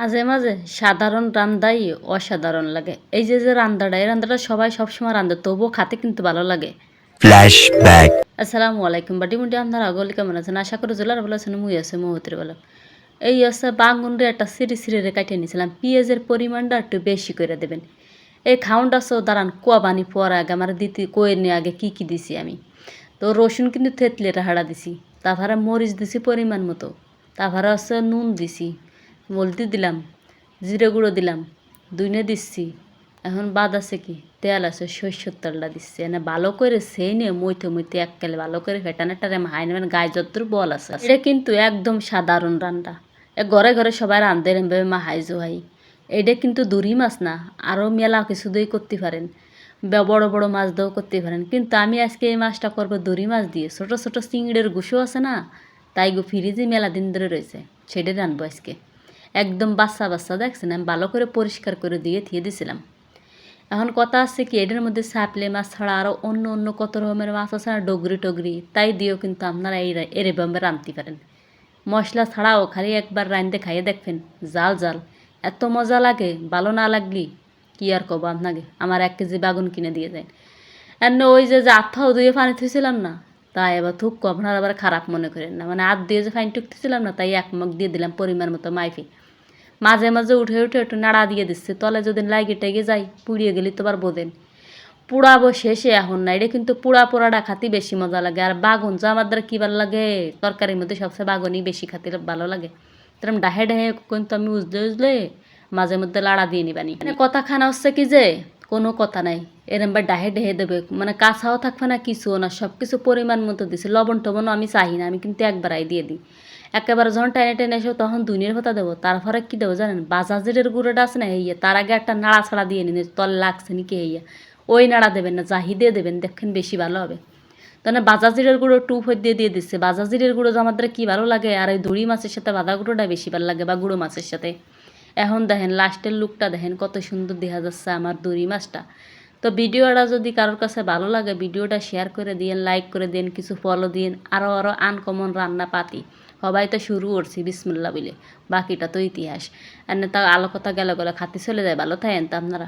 মাঝে মাঝে সাধারণ রান্দাই অসাধারণ লাগে। এই যে যে রান্দাটা এই রান্দাটা সবাই সবসময় রান্ধে তবুও খাতে কিন্তু ভালো লাগে। Flashback. আসসালামু আলাইকুম বাটি মুটি আপনারা আগলে কেমন আছেন? আশা করি জোলার ভালো আছেন মুই আছে মুহূর্তের ভালো এই হচ্ছে বাঙ্গুন রে একটা সিঁড়ি সিঁড়ি রে কাটিয়ে নিয়েছিলাম পেঁয়াজের পরিমাণটা একটু বেশি করে দেবেন। এই খাউনটা সো দাঁড়ান কুয়া বানি পর আগে আমার দিতে কয়ে নিয়ে আগে কী কী দিছি আমি। তো রসুন কিন্তু থেতলে হাড়া দিছি তারপরে মরিচ দিছি পরিমাণ মতো তারপরে হচ্ছে নুন দিছি। বলতে দিলাম, জিরে গুঁড়ো দিলাম দুইনে দিচ্ছি। এখন বাদ আছে কি? তেল আছে, সর্ষের তেলটা দিচ্ছে। এনে ভালো করে সেই নিয়ে মইতে মইতে এককালে ভালো করে ফেটানে টানে হাই নেবেন। গায়ে যত্র বল আছে। এটা কিন্তু একদম সাধারণ রান্না। এ ঘরে ঘরে সবাই রান্ধে রেমবে মাহাই জোহাই এটা কিন্তু দূরই মাছ না আরও মেলা কিছু দিয়ে করতে পারেন। বড় বড় মাছ দিয়েও করতে পারেন। কিন্তু আমি আজকে এই মাছটা করব দড়ি মাছ দিয়ে। ছোটো ছোটো চিংড়ের গুঁসো আছে না, তাই গো ফ্রিজে মেলা দিন ধরে রয়েছে। সেটাই রানবো আজকে। একদম বাচ্চা বাচ্চা দেখছেন? আমি ভালো করে পরিষ্কার করে দিয়ে থিয়ে দিয়েছিলাম এখন কথা আছে কি এটার মধ্যে সাপলে মাছ ছাড়া আরও অন্য অন্য কত রকমের মাছ আছে না, ডগরি টগরি। তাই দিয়েও কিন্তু আপনারা এই এরভাবে রাঁধতে পারেন। মশলা ছাড়াও খালি একবার রাঁধতে খাইয়ে দেখবেন, জাল জাল। এত মজা লাগে, ভালো না লাগলি, কি আর কব আপনাকে? আমার এক কেজি বাগুন কিনে দিয়ে যায় আর ওই যে যে আত্মাও ধুয়ে পানি থুয়েছিলাম না তাই এবার থুক আপনার আবার খারাপ মনে করেন না। মানে হাত দিয়ে যে ফাইন টুকতেছিলাম না, তাই এক মগ দিয়ে দিলাম পরিমাণ মতো মাইফি। মাঝে মাঝে উঠে উঠে একটু নাড়া দিয়ে দিচ্ছে, তলে যদি লাগে টেগে যাই, পুড়িয়ে গেলি তো আবার বোধেন পুড়াবো শেষে এখন না, এটা কিন্তু পুড়া পোড়াটা খাতে বেশি মজা লাগে। আর বাগুন যা আমার দ্বারা কী ভালো লাগে? তরকারির মধ্যে সবচেয়ে বাগুনই বেশি খাতে ভালো লাগে। তারম ডাহে ডাহে কিন্তু আমি উজলে উজলে মাঝে মধ্যে লাড়া দিয়ে নিবানি। মানে কথা খানা হচ্ছে কি যে কোনো কথা নাই। এরম বা ডাহে ডেহে দেবে। মানে কাঁচাও থাকবে না, কিছুও না। সব কিছু পরিমাণ মতো দিছে। লবণ টবণও আমি চাই না। আমি কিন্তু একবারাই দিয়ে দিই। একেবারে যখন টেনে টেনে এসো, তখন দুনিয়ার কথা দেবো। তারপরে কী দেবো জানেন? বাজাজের গুঁড়োটা আছে না হইয়া তার আগে একটা নাড়া ছাড়া দিয়ে নিন। তল লাগছে নাকি হইয়া ওই নাড়া দেবেন না। জাহি দিয়ে দেবেন। দেখেন বেশি ভালো হবে। তাহলে বাজাজিরের গুঁড়ো টু ফোর দিয়ে দিয়ে দিচ্ছে। বাজাজিরের গুঁড়ো আমাদের কী ভালো লাগে? আর ওই দড়ি মাছের সাথে বাঁধা গুঁড়োটা বেশি ভালো লাগে বা গুঁড়ো মাছের সাথে? এখন দেখেন লাস্টের লুকটা দেখেন, কত সুন্দর দেখা যাচ্ছে আমার দড়ি মাছটা। তো ভিডিওটা যদি কারোর কাছে ভালো লাগে, ভিডিওটা শেয়ার করে দিন লাইক করে দিন কিছু ফলো দিন আরও আরও আনকমন রান্না পাতি সবাই তো শুরু করছি বিসমুল্লা বলে। বাকিটা তো ইতিহাস। আর তা আলো কথা গেলে গেলে খাতে চলে যায়, ভালো থাকেন তো আপনারা।